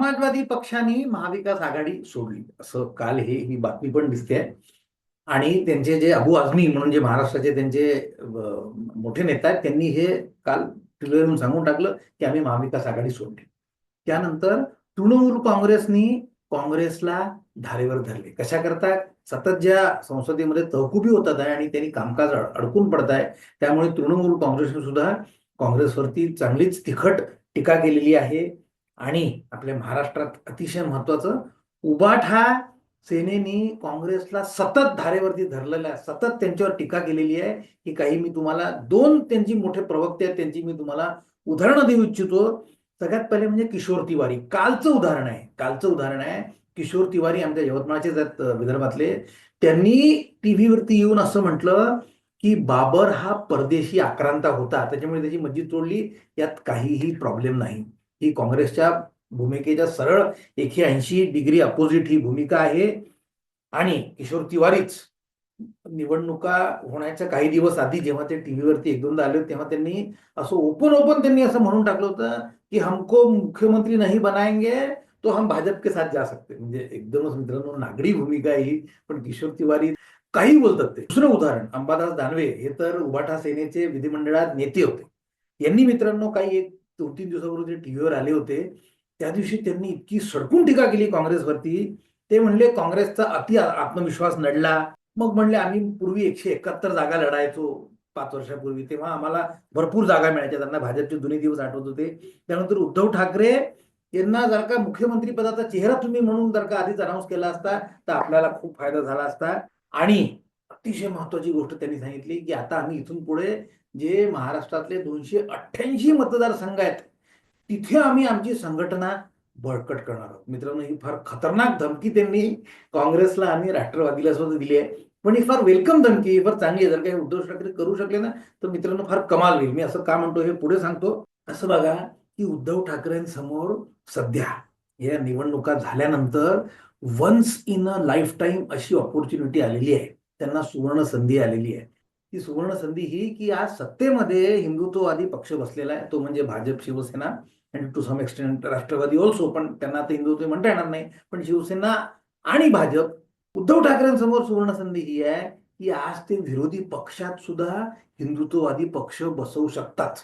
समाजवादी पक्षाने महाविकास आघाडी सोडली. असं काल हे ही बातमी पण दिसते. आणि त्यांचे जे अबू आझमी म्हणून जे महाराष्ट्राचे त्यांचे मोठे नेता आहेत त्यांनी हे काल ट्विटरवरून सांगून टाकलं की आम्ही महाविकास आघाडी सोडली. त्यानंतर तृणमूल काँग्रेसनी काँग्रेसला धारेवर धरले. कशा करता सतत ज्या संसदेमध्ये तहकुबी होतात आहे आणि त्यांनी कामकाज अडकून पडत आहे त्यामुळे तृणमूल काँग्रेसने सुद्धा काँग्रेसवरती चांगलीच तिखट टीका केलेली आहे. आणि आपल्या महाराष्ट्रात अतिशय महत्वाचं उबाठा सेनेनी काँग्रेसला सतत धारेवरती धरलेला आहे. सतत त्यांच्यावर टीका केलेली आहे की काही मी तुम्हाला दोन त्यांची मोठे प्रवक्ते आहेत त्यांची मी तुम्हाला उदाहरणं देऊ इच्छितो. सगळ्यात पहिले म्हणजे किशोर तिवारी. कालचं उदाहरण आहे. कालचं उदाहरण आहे. किशोर तिवारी आमच्या यवतमाळचेच आहेत विदर्भातले. त्यांनी टीव्हीवरती येऊन असं म्हटलं की बाबर हा परदेशी आक्रांता होता. त्याच्यामुळे त्याची मस्जिद तोडली. यात काहीही प्रॉब्लेम नाही. ही काँग्रेसच्या भूमिकेच्या सरळ एकशे ऐंशी डिग्री अपोजिट ही भूमिका आहे. आणि किशोर तिवारीच निवडणुका होण्याच्या काही दिवस आधी जेव्हा ते टीव्हीवरती एक दोनदा आले तेव्हा त्यांनी असं ओपन ओपन त्यांनी असं म्हणून टाकलं होतं की हमको मुख्यमंत्री नाही बनाएंगे तो हम भाजप के साथ जा सकते. म्हणजे एकदमच मित्रांनो नागडी भूमिका ही पण किशोर तिवारी काही बोलतात ते. दुसरं उदाहरण अंबादास दानवे हे तर उबाठा सेनेचे विधिमंडळात नेते होते. यांनी मित्रांनो काही एक दोन तीन दिवसापूर्वी ते टीव्हीवर आले होते. त्या दिवशी त्यांनी इतकी सडकून टीका केली काँग्रेसवरती. ते म्हणले काँग्रेसचा अति आत्मविश्वास नडला. मग म्हणले आम्ही पूर्वी एकशे एकाहत्तर जागा लढायचो पाच वर्षापूर्वी. तेव्हा आम्हाला भरपूर जागा मिळायच्या. त्यांना भाजपचे जुने दिवस आठवत होते. त्यानंतर उद्धव ठाकरे यांना जर का मुख्यमंत्री पदाचा चेहरा तुम्ही म्हणून जर का आधीच अनाऊन्स केला असता तर आपल्याला खूप फायदा झाला असता. आणि अतिशय महत्वाची गोष्ट त्यांनी सांगितली की आता आम्ही इथून पुढे जे महाराष्ट्रातले दोनशे अठ्ठ्याऐंशी मतदारसंघ आहेत तिथे आम्ही आमची संघटना बळकट करणार आहोत. मित्रांनो ही फार खतरनाक धमकी त्यांनी काँग्रेसला आणि राष्ट्रवादीला सुद्धा दिली आहे. पण ही फार वेलकम धमकी ही फार चांगली आहे. जर काही उद्धव ठाकरे करू शकले ना तर मित्रांनो फार कमाल होईल. मी असं का म्हणतो हे पुढे सांगतो. असं बघा की उद्धव ठाकरेंसमोर सध्या या निवडणुका झाल्यानंतर once in a life time अशी ऑपॉर्च्युनिटी आलेली आहे. त्यांना सुवर्ण संधी आलेली आहे. ती सुवर्ण संधी ही की आज सत्तेमध्ये हिंदुत्ववादी पक्ष बसलेला आहे. तो म्हणजे Bhajap Shivsena and to some extent Rashtravadi also पण त्यांना आता हिंदुत्व म्हणता येणार नाही. पण शिवसेना आणि भाजप उद्धव ठाकरेंसमोर सुवर्ण संधी ही आहे की आज ते विरोधी पक्षात सुद्धा हिंदुत्ववादी पक्ष बसवू शकतात.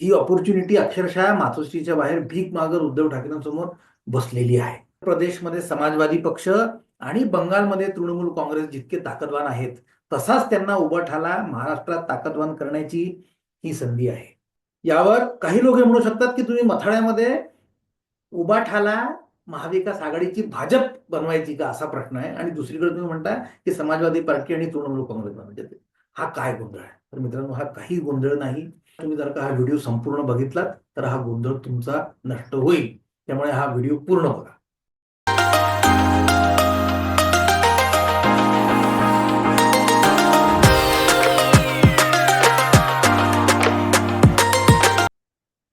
ही ऑपॉर्च्युनिटी अक्षरशः मातोश्रीच्या बाहेर भीक मागर उद्धव ठाकरेंसमोर बसलेली आहे. प्रदेशमध्ये समाजवादी पक्ष आणि बंगालमध्ये तृणमूल काँग्रेस जितके ताकदवान आहेत तसाच त्यांना उभाठाला महाराष्ट्रात ताकदवान करण्याची ही संधी आहे. यावर काही लोक हे म्हणू शकतात की तुम्ही मथाळ्यामध्ये उबाठाला महाविकास आघाडीची भाजप बनवायची का असा प्रश्न आहे आणि दुसरीकडे तुम्ही म्हणता की समाजवादी पार्टी आणि तृणमूल काँग्रेस बनवायचे हा काय गोंधळ आहे? तर मित्रांनो हा काही गोंधळ नाही. तुम्ही जर का हा व्हिडिओ संपूर्ण बघितलात तर हा गोंधळ तुमचा नष्ट होईल. त्यामुळे हा व्हिडिओ पूर्ण बघा.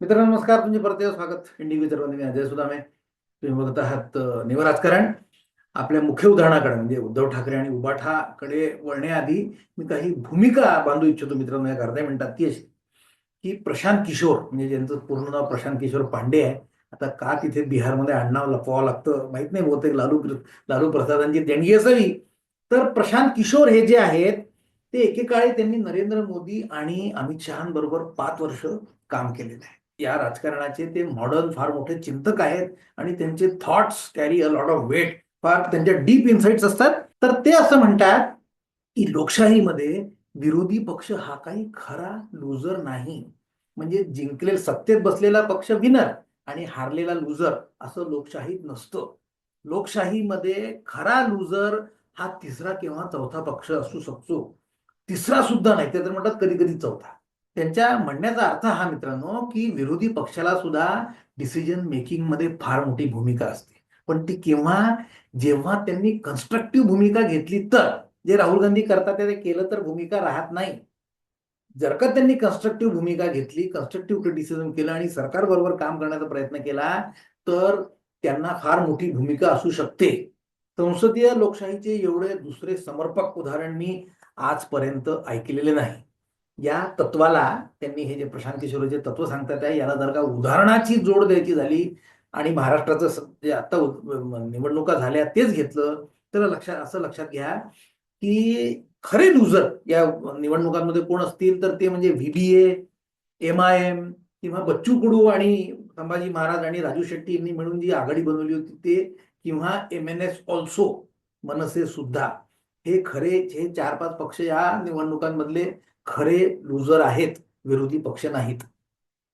मित्रांनो नमस्कार. तुमचे परत स्वागत. इंडिव्हिज्युअल सर्वांनी मी अजय सुदामे. तुम्ही बघत आहात निवराजकारण राजकारण. आपल्या मुख्य उदाहरणाकडे म्हणजे उद्धव ठाकरे आणि उबाठाकडे वळण्याआधी मी काही भूमिका बांधू इच्छितो मित्रांनो या अर्ध्या मिनिटात. ती अशी की प्रशांत किशोर म्हणजे ज्यांचं पूर्ण नाव प्रशांत किशोर पांडे आहे. आता का तिथे बिहारमध्ये आडनाव लपवावं लागतं? माहीत नाही बहुतेक लालू लालू प्रसादांची देणगी असावी. तर प्रशांत किशोर हे जे आहेत ते एकेकाळी त्यांनी नरेंद्र मोदी आणि अमित शहांबरोबर पाच वर्ष काम केलेलं आहे. या राजकारणाचे ते मॉडर्न फार मोठे चिंतक आहेत आणि त्यांचे thoughts carry a lot of weight फार त्यांच्या डीप इन्साइट्स असतात. तर ते असं म्हणतात की लोकशाहीमध्ये विरोधी पक्ष हा काही खरा लुजर नाही. म्हणजे जिंकले सत्तेत बसलेला पक्ष विनर आणि हारलेला लुजर असं लोकशाहीत नसतं. लोकशाहीमध्ये खरा लुजर हा तिसरा किंवा चौथा पक्ष असू शकतो. तिसरा सुद्धा नाही. ते तर म्हणतात कधी कधी चौथा. त्यांच्या म्हणण्याचा अर्थ हा मित्रांनो की विरोधी पक्षाला सुद्धा डिसिजन मेकिंगमध्ये फार मोठी भूमिका असते. पण ती केव्हा जेव्हा त्यांनी कन्स्ट्रक्टिव्ह भूमिका घेतली तर जे राहुल गांधी करतात ते केलं तर भूमिका राहत नाही. जर का त्यांनी कन्स्ट्रक्टिव्ह भूमिका घेतली कन्स्ट्रक्टिव्ह क्रिटिसिझम केलं आणि सरकार बरोबर काम करण्याचा प्रयत्न केला तर त्यांना फार मोठी भूमिका असू शकते. संसदीय लोकशाहीचे एवढे दुसरे समर्पक उदाहरण मी आजपर्यंत ऐकलेले नाही. या तत्वाला त्यांनी हे जे प्रशांत किशोर जे तत्व सांगतात आहे याला जर का उदाहरणाची जोड द्यायची झाली आणि महाराष्ट्राचं जे आता निवडणुका झाल्या तेच घेतलं तर लक्षात असं लक्षात घ्या की खरे लुजर या निवडणुकांमध्ये कोण असतील तर ते म्हणजे व्हीबीए एम आय एम किंवा बच्चू कडू आणि संभाजी महाराज आणि राजू शेट्टी यांनी मिळून जी आघाडी बनवली होती ते किंवा M N S also Manse सुद्धा हे खरे हे चार पाच पक्ष या निवडणुकांमधले खरे लुजर आहेत विरोधी पक्ष नाहीत.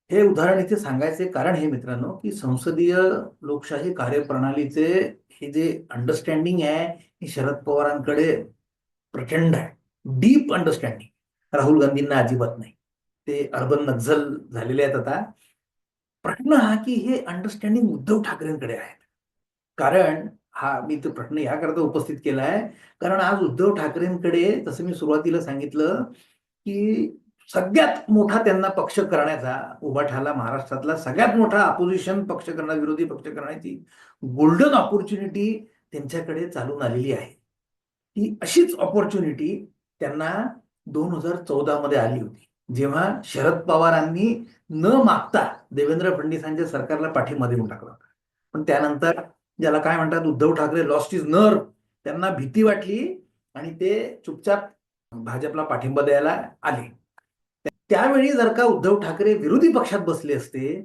हे उदाहरण इथे सांगायचे कारण हे मित्रांनो की संसदीय लोकशाही कार्यप्रणालीचे हे जे अंडरस्टँडिंग आहे हे शरद पवारांकडे प्रचंड आहे. डीप अंडरस्टँडिंग राहुल गांधींना अजिबात नाही. ते अर्बन नक्झल झालेले आहेत आता. प्रश्न हा की हे अंडरस्टँडिंग उद्धव ठाकरेंकडे आहेत. कारण हा मी तो प्रश्न याकरता उपस्थित केला आहे कारण आज उद्धव ठाकरेंकडे जसं मी सुरुवातीला सांगितलं की सगळ्यात मोठा त्यांना पक्ष करण्याचा उभाठाला महाराष्ट्रातला सगळ्यात मोठा अपोजिशन पक्ष करण्याचा विरोधी पक्ष करण्याची गोल्डन ऑपॉर्च्युनिटी त्यांच्याकडे चालून आलेली आहे. ही अशीच ऑपॉर्च्युनिटी त्यांना दोन हजार चौदा मध्ये आली होती. जेव्हा शरद पवारांनी न मागता देवेंद्र फडणवीसांच्या सरकारला पाठिंबा देऊन टाकला होता. पण त्यानंतर ज्याला काय म्हणतात उद्धव ठाकरे लॉस्ट इज नर त्यांना भीती वाटली आणि ते चुपचाप भाजपला पाठिंबा द्यायला आले. त्यावेळी जर का उद्धव ठाकरे विरोधी पक्षात बसले असते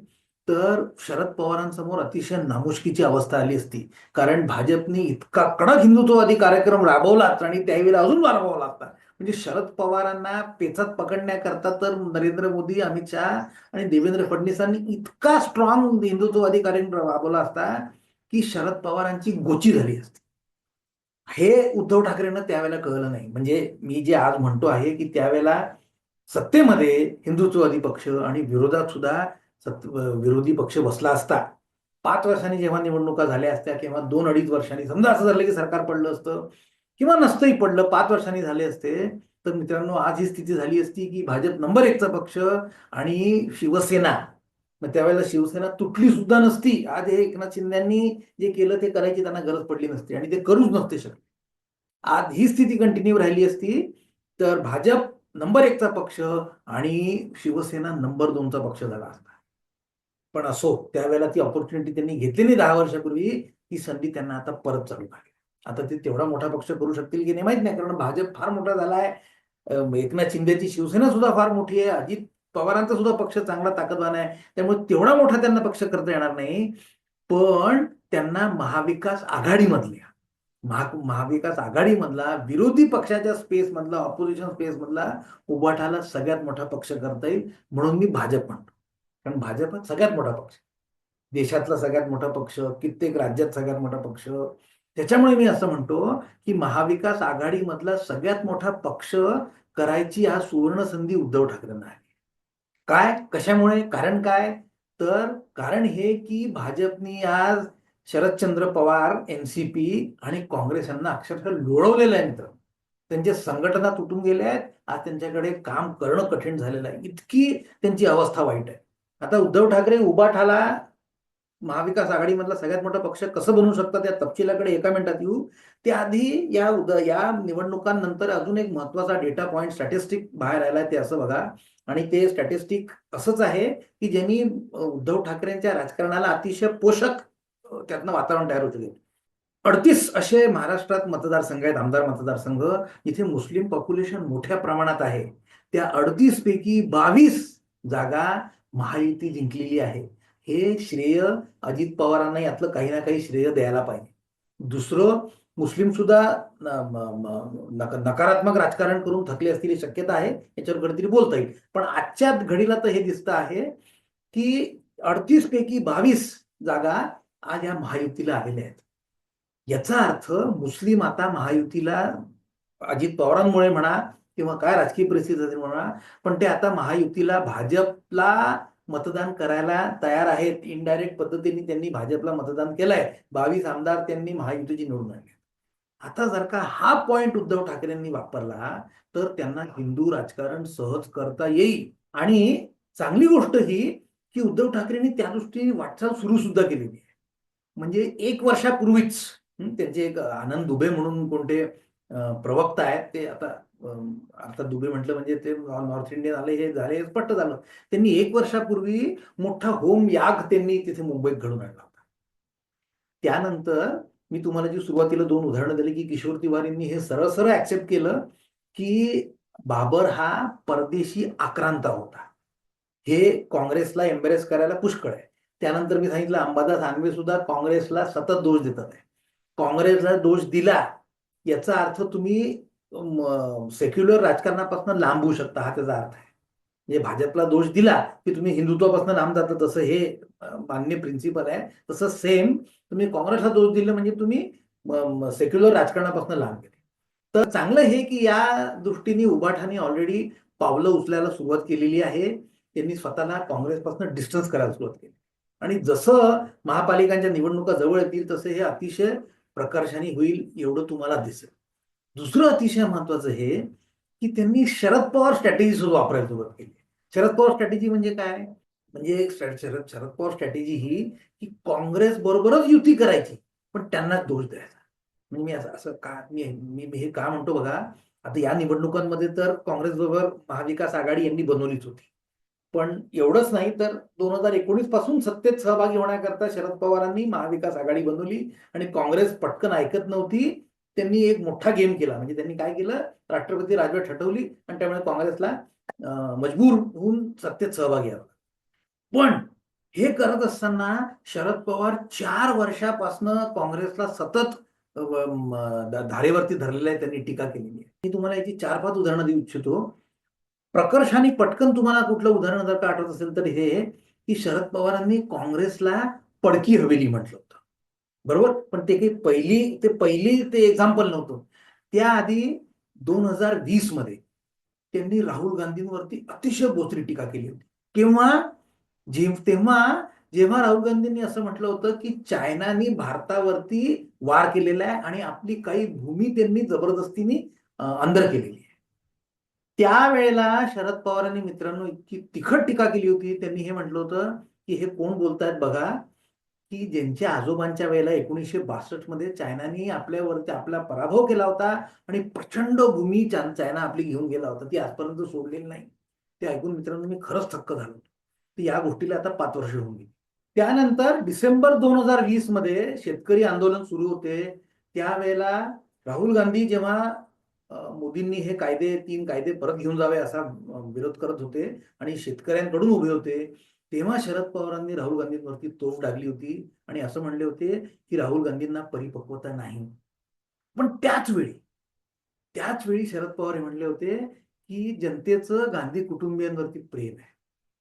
तर शरद पवारांसमोर अतिशय नामुष्कीची अवस्था आली असती. कारण भाजपने इतका कडक हिंदुत्ववादी कार्यक्रम राबवलाच आणि त्यावेळेला अजून राबवला असता म्हणजे शरद पवारांना पेचात पकडण्याकरता तर नरेंद्र मोदी अमित शहा आणि देवेंद्र फडणवीसांनी इतका स्ट्रॉंग हिंदुत्ववादी कार्यक्रम राबवला असता की शरद पवारांची गोची झाली असती. हे उद्धव ठाकरेंना त्यावेळेला कळलं नाही. म्हणजे मी जे आज म्हणतो आहे की त्यावेळेला सत्तेमध्ये हिंदुत्ववादी पक्ष आणि विरोधात सुद्धा विरोधी पक्ष बसला असता. पाच वर्षांनी जेव्हा निवडणुका झाल्या असत्या किंवा दोन अडीच वर्षांनी समजा असं झालं की सरकार पडलं असतं किंवा नसतंही पडलं पाच वर्षांनी झाले असते तर मित्रांनो आज ही स्थिती झाली असती की भाजप नंबर एकचा पक्ष आणि शिवसेना मग त्यावेळेला शिवसेना तुटली सुद्धा नसती. आज हे एकनाथ शिंदेनी जे केलं ते करायची त्यांना गरज पडली नसती आणि ते करूच नसते शकले. आज ही स्थिती कंटिन्यू राहिली असती तर भाजप नंबर एकचा पक्ष आणि शिवसेना नंबर दोनचा पक्ष झाला असता. पण असो त्यावेळेला ती ऑपॉर्च्युनिटी त्यांनी घेतली नाही दहा वर्षापूर्वी ही संधी त्यांना आता परत चालू लागली. आता ते तेवढा मोठा पक्ष करू शकतील की नाही माहीत नाही कारण भाजप फार मोठा झाला आहे एकनाथ शिंदेची शिवसेना सुद्धा फार मोठी आहे. अजित पवारांचा सुद्धा पक्ष चांगला ताकदवान आहे. त्यामुळे तेवढा मोठा त्यांना पक्ष करता येणार नाही. पण त्यांना महाविकास आघाडीमधल्या महा महाविकास आघाडीमधला विरोधी पक्षाच्या स्पेसमधला ऑपोजिशन स्पेस मधला उभाठाला सगळ्यात मोठा पक्ष करता येईल. म्हणून मी भाजप म्हणतो. कारण भाजप हा सगळ्यात मोठा पक्ष. देशातला सगळ्यात मोठा पक्ष कित्येक राज्यात सगळ्यात मोठा पक्ष. त्याच्यामुळे मी असं म्हणतो की महाविकास आघाडीमधला सगळ्यात मोठा पक्ष करायची हा सुवर्ण संधी उद्धव ठाकरेंना आहे. काय कशामुळे कारण काय? तर कारण हे की भाजपनी आज शरदचंद्र पवार एनसीपी आणि काँग्रेस यांना अक्षरशः लोळवलेलं आहे मित्र. त्यांच्या संघटना तुटून गेल्या आहेत. आज त्यांच्याकडे काम करणं कठीण झालेलं आहे. इतकी त्यांची अवस्था वाईट आहे. आता उद्धव ठाकरे उभा ठाला महाविकास आघाडीमधला सगळ्यात मोठा पक्ष कसं बनवू शकतात या तपशिलाकडे एका मिनिटात येऊ? त्याआधी या उद या निवडणुकांनंतर अजून एक महत्त्वाचा डेटा पॉईंट स्टॅटिस्टिक बाहेर आलाय ते असं बघा. आणि ते स्टॅटिस्टिक असंच आहे की ज्यांनी उद्धव ठाकरेंच्या राजकारणाला अतिशय पोषक त्यातनं वातावरण तयार होते अडतीस असे महाराष्ट्रात मतदारसंघ आहेत आमदार मतदारसंघ इथे मुस्लिम पॉप्युलेशन मोठ्या प्रमाणात आहे. त्या अडतीस पैकी बावीस जागा महायुती जिंकलेली आहे. हे श्रेय अजित पवारांना यातलं काही ना काही श्रेय द्यायला पाहिजे. दुसरं मुस्लिम सुद्धा नकारात्मक राजकारण करून थकले असलेली शक्यता आहे याच्यावर कधीतरी बोलता येईल. पण आजच्या घडीला तर हे दिसतं आहे की अडतीस पैकी बावीस जागा आज या महायुतीला आलेल्या आहेत. याचा अर्थ मुस्लिम आता महायुतीला अजित पवारांमुळे म्हणा किंवा काय राजकीय परिस्थिती म्हणा पण ते आता महायुतीला भाजपला मतदान करायला तयार आहेत. इनडायरेक्ट पद्धतीने त्यांनी भाजपला मतदान केलंय. बावीस आमदार त्यांनी महायुतीची निवडून आणली. आता जर का हा पॉइंट उद्धव ठाकरेंनी वापरला तर त्यांना हिंदू राजकारण सहज करता येईल. आणि चांगली गोष्ट ही की उद्धव ठाकरेंनी त्या दृष्टीने वाटचाल सुरू सुद्धा केलेली आहे. म्हणजे एक वर्षापूर्वीच त्यांचे एक आनंद दुबे म्हणून कोणते प्रवक्ता आहेत ते आता आता दुबे म्हटलं म्हणजे ते नॉर्थ इंडियन आले हे झाले स्पष्ट झालं. त्यांनी एक वर्षापूर्वी मोठा होम याग त्यांनी तिथे मुंबईत घडून आणला होता. त्यानंतर मी तुम्हाला जी सुरुवातीला दोन उदाहरणं दिली की किशोर तिवारींनी हे सरळ सरळ ऍक्सेप्ट केलं की बाबर हा परदेशी आक्रांता होता. हे काँग्रेसला एम्बरेस करायला पुष्कळ आहे. त्यानंतर मी सांगितलं अंबादास दानवे सुद्धा काँग्रेसला सतत दोष देतात आहे. काँग्रेसला दोष दिला याचा अर्थ तुम्ही सेक्युलर राजकारणापासून लांब होऊ शकता हा त्याचा अर्थ आहे. म्हणजे भाजपला दोष दिला की तुम्ही हिंदुत्वापासून लांब जाता तसं हे मान्य प्रिन्सिपल आहे. तसं सेम तुम्ही काँग्रेसला दोष दिला म्हणजे तुम्ही सेक्युलर राजकारणापासून लांब गेले. तर चांगलं हे की या दृष्टीने उबाठाने ऑलरेडी पावलं उचलायला सुरुवात केलेली आहे. त्यांनी स्वतःला काँग्रेसपासून डिस्टन्स करायला सुरुवात केली. आणि जसं महापालिकांच्या निवडणुका जवळ येतील तसं हे अतिशय प्रकर्षाने होईल एवढं तुम्हाला दिसेल. दुसरं अतिशय महत्वाचं हे की त्यांनी शरद पवार स्ट्रॅटेजी सुद्धा वापरायला सुरुवात केली. शरद पवार स्ट्रॅटेजी म्हणजे काय? म्हणजे शरद शरद पवार स्ट्रॅटेजी ही की काँग्रेस बरोबरच युती करायची पण त्यांना दोष द्यायचा. म्हणजे मी असं असं का मी मी हे का म्हणतो बघा आता या निवडणुकांमध्ये तर काँग्रेस बरोबर महाविकास आघाडी यांनी बनवलीच होती. पण एवढंच नाही तर दोन हजार एकोणीसपासून सत्तेत सहभागी होण्याकरता शरद पवारांनी महाविकास आघाडी बनवली आणि काँग्रेस पटकन ऐकत नव्हती. त्यांनी एक मोठा गेम केला. म्हणजे त्यांनी काय केलं? राष्ट्रपती राजवट हटवली आणि त्यामुळे काँग्रेसला मजबूर होऊन सत्तेत सहभागी आला. पण हे करत असताना शरद पवार चार वर्षापासनं काँग्रेसला सतत धारेवरती धरलेलं आहे. त्यांनी टीका केलेली आहे. मी तुम्हाला याची चार पाच उदाहरणं देऊ इच्छितो. प्रकर्षाने पटकन तुम्हाला कुठलं उदाहरण जर का आठवत असेल तर हे की शरद पवारांनी काँग्रेसला पडकी हवेली म्हटलं. बरोबर? पण ते काही पहिली ते पहिली ते एक्झाम्पल नव्हतं. त्याआधी दोन हजार वीसमध्ये त्यांनी राहुल गांधींवरती अतिशय बोचरी टीका केली होती. किंवा जे तेव्हा जेव्हा राहुल गांधींनी असं म्हटलं होतं की चायनानी भारतावरती वार केलेला आहे आणि आपली काही भूमी त्यांनी जबरदस्तीने अंदर केलेली आहे. त्यावेळेला शरद पवारांनी मित्रांनो इतकी तिखट टीका केली होती. त्यांनी हे म्हटलं होतं की हे कोण बोलतायत बघा. की ज्यांच्या आजोबांच्या वेळेला एकोणीसशे बासष्टमध्ये चायनानी आपल्यावरती आपला पराभव केला होता आणि प्रचंड भूमी चायना आपली घेऊन गेला होता ती आजपर्यंत सोडलेली नाही. ते ऐकून मित्रांनो मी खरंच थक्क झालो तर या गोष्टीला आता पाच वर्ष होऊन गेली. त्यानंतर डिसेंबर दोन हजार वीसमध्ये शेतकरी आंदोलन सुरू होते. त्यावेळेला राहुल गांधी जेव्हा मोदींनी हे कायदे तीन कायदे परत घेऊन जावे असा विरोध करत होते आणि शेतकऱ्यांकडून उभे होते. तेव्हा शरद पवारांनी राहुल गांधींवरती तोफ डागली होती आणि असं म्हणले होते की राहुल गांधींना परिपक्वता नाही. पण त्याच वेळी त्याच वेळी शरद पवार हे म्हणले होते की जनतेचं गांधी कुटुंबियांवरती प्रेम आहे.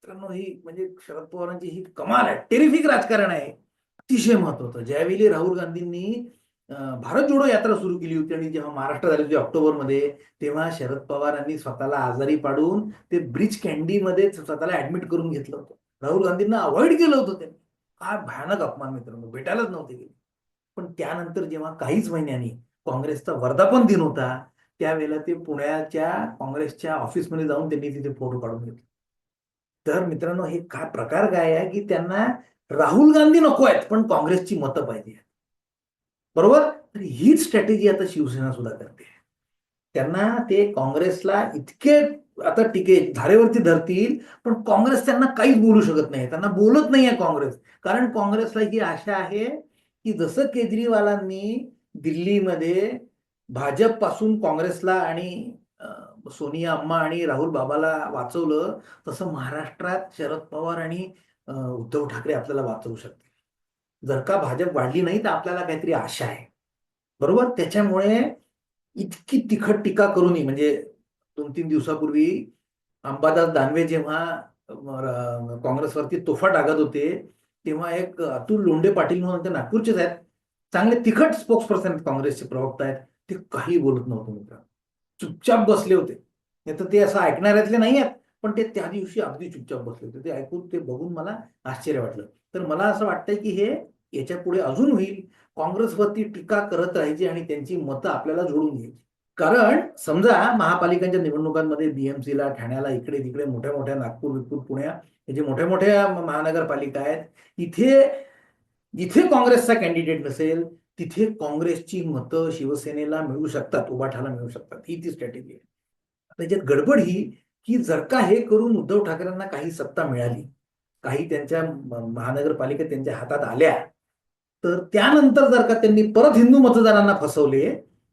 मित्रांनो ही म्हणजे शरद पवारांची ही कमाल आहे टेरिफिक राजकारण आहे. अतिशय महत्वाचं. ज्यावेळी राहुल गांधींनी भारत जोडो यात्रा सुरू केली होती आणि जेव्हा महाराष्ट्र झाली होती ऑक्टोबरमध्ये तेव्हा शरद पवारांनी स्वतःला आजारी पाडून ते ब्रिज कॅन्डीमध्ये स्वतःला ऍडमिट करून घेतलं होतं. राहुल गांधींना अवॉइड केलं होतं त्यांनी. काय भयानक अपमान मित्रांनो भेटायलाच नव्हते गेले. पण त्यानंतर जेव्हा काहीच महिन्यांनी काँग्रेसचा वर्धापन दिन होता त्यावेळेला ते पुण्याच्या काँग्रेसच्या ऑफिसमध्ये जाऊन त्यांनी तिथे फोटो काढून घेतले. तर मित्रांनो हे काय प्रकार काय आहे की त्यांना राहुल गांधी नको आहेत पण काँग्रेसची मतं पाहिजे बरोबर? तर हीच स्ट्रॅटेजी आता शिवसेना सुद्धा करते. त्यांना ते काँग्रेसला इतके आता टिके धारेवरती धरतील पण काँग्रेस त्यांना काहीच बोलू शकत नाही. त्यांना बोलत नाही आहे काँग्रेस. कारण काँग्रेसला ही आशा आहे की जसं केजरीवालांनी दिल्लीमध्ये भाजपपासून काँग्रेसला आणि सोनिया अम्मा आणि राहुल बाबाला वाचवलं तसं महाराष्ट्रात शरद पवार आणि उद्धव ठाकरे आपल्याला वाचवू शकतील. जर का भाजप वाढली नाही तर आपल्याला काहीतरी आशा आहे. बरोबर? त्याच्यामुळे इतकी तिखट टीका करूनही म्हणजे दोन तीन दिवसापूर्वी अंबादास दानवे जेव्हा काँग्रेसवरती तोफा टाकत होते तेव्हा एक अतुल लोंढे पाटील म्हणून ते नागपूरचेच आहेत. चांगले तिखट स्पोक्स पर्सन आहेत काँग्रेसचे प्रवक्ता आहेत. ते काही बोलत नव्हते मित्र. चुपचाप बसले होते. नाही तर ते असं ऐकणाऱ्यातले नाही आहेत पण ते त्या दिवशी अगदी चुपचाप बसले होते. ते ऐकून ते बघून मला आश्चर्य वाटलं. तर मला असं वाटतंय की हे याच्यापुढे अजून होईल. काँग्रेसवरती टीका करत राहायची आणि त्यांची मतं आपल्याला जोडून घ्यायची. कारण समजा महापालिकांच्या निवडणुकांमध्ये बीएमसीला ठाण्याला इकडे तिकडे मोठ्या मोठ्या नागपूर विपूर पुण्या हे जे मोठ्या मोठ्या महानगरपालिका आहेत इथे जिथे काँग्रेसचा कॅन्डिडेट नसेल तिथे काँग्रेसची मतं शिवसेनेला मिळू शकतात उबाठाला मिळू शकतात ही ती स्ट्रॅटेजी आहे. त्याच्यात गडबड ही की जर का हे करून उद्धव ठाकरेंना काही सत्ता मिळाली काही त्यांच्या महानगरपालिका त्यांच्या हातात आल्या तर त्यानंतर जर का त्यांनी परत हिंदू मतदारांना फसवले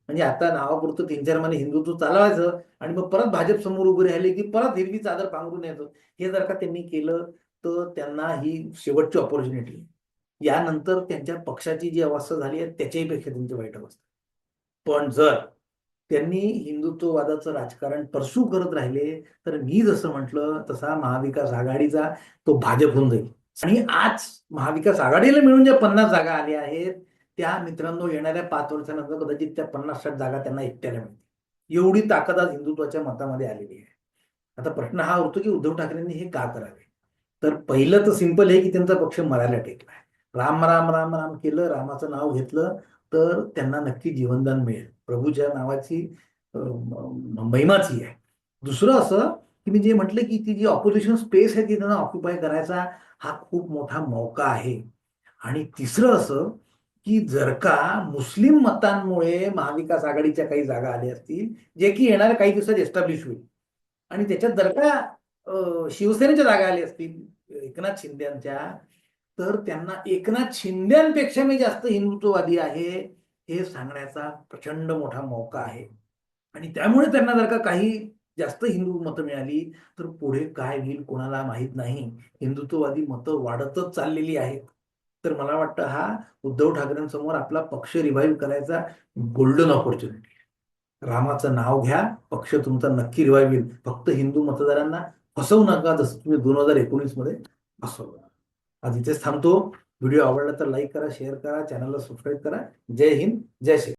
म्हणजे आता नावापुरतं तीन चार महिने हिंदुत्व चालवायचं आणि मग परत भाजप समोर उभे राहिले की परत हिरवी चादर पांघरून यायचं. हे जर का त्यांनी केलं तर त्यांना ही शेवटची ऑपॉर्च्युनिटी आहे. यानंतर त्यांच्या पक्षाची जी अवस्था झाली आहे त्याच्याही पेक्षा त्यांची वाईट अवस्था. पण जर त्यांनी हिंदुत्ववादाचं राजकारण परसू करत राहिले तर मी जसं म्हटलं तसा महाविकास आघाडीचा तो भाजप होऊन जाईल. आणि आज महाविकास आघाडीला मिळून ज्या पन्नास जागा आल्या आहेत त्या मित्रांनो येणाऱ्या पाच वर्षानंतर कदाचित त्या पन्नास साठ जागा त्यांना एकट्याला मिळतील. एवढी ताकद आज हिंदुत्वाच्या मतामध्ये आलेली आहे. आता प्रश्न हा होतो की उद्धव ठाकरेंनी हे का करावे? तर पहिलं तर सिंपल आहे की त्यांचा पक्ष मरायला टेकलाय राम राम राम राम केलं रामाचं नाव घेतलं तर त्यांना नक्की जीवनदान मिळेल. प्रभूच्या नावाची महिमाची आहे. दुसरं असं की मी जे म्हटलं की ती जी ऑपोजिशन स्पेस आहे ती त्यांना ऑक्युपाय करायचा हा खूप मोठा मौका आहे. आणि तिसरं असं की जर का मुस्लिम मतांमुळे महाविकास आघाडीच्या काही जागा आल्या असतील जे की येणाऱ्या काही दिवसात एस्टॅब्लिश होईल. आणि त्याच्यात जर का शिवसेनेच्या जागा आल्या असतील एकनाथ शिंद्यांच्या तर त्यांना एकनाथ शिंद्यांपेक्षा मी जास्त हिंदुत्ववादी आहे हे सांगण्याचा प्रचंड मोठा मौका आहे. आणि त्यामुळे त्यांना जर का काही जास्त हिंदू मतं मिळाली तर पुढे काय होईल कोणाला माहीत नाही. हिंदुत्ववादी मतं वाढतच चाललेली आहेत. तर मला वाटतं हा उद्धव ठाकरेंसमोर आपला पक्ष रिव्हाइव्ह करायचा गोल्डन ऑपॉर्च्युनिटी रामाचं नाव घ्या पक्ष तुमचा नक्की रिव्हाइव्ह येईल फक्त हिंदू मतदारांना फसवू नका जसं तुम्ही दोन हजार एकोणीसमध्ये फसवलं. आज इथेच थांबतो. व्हिडिओ आवडला तर लाईक करा शेअर करा चॅनलला सबस्क्राईब करा. जय हिंद जय श्री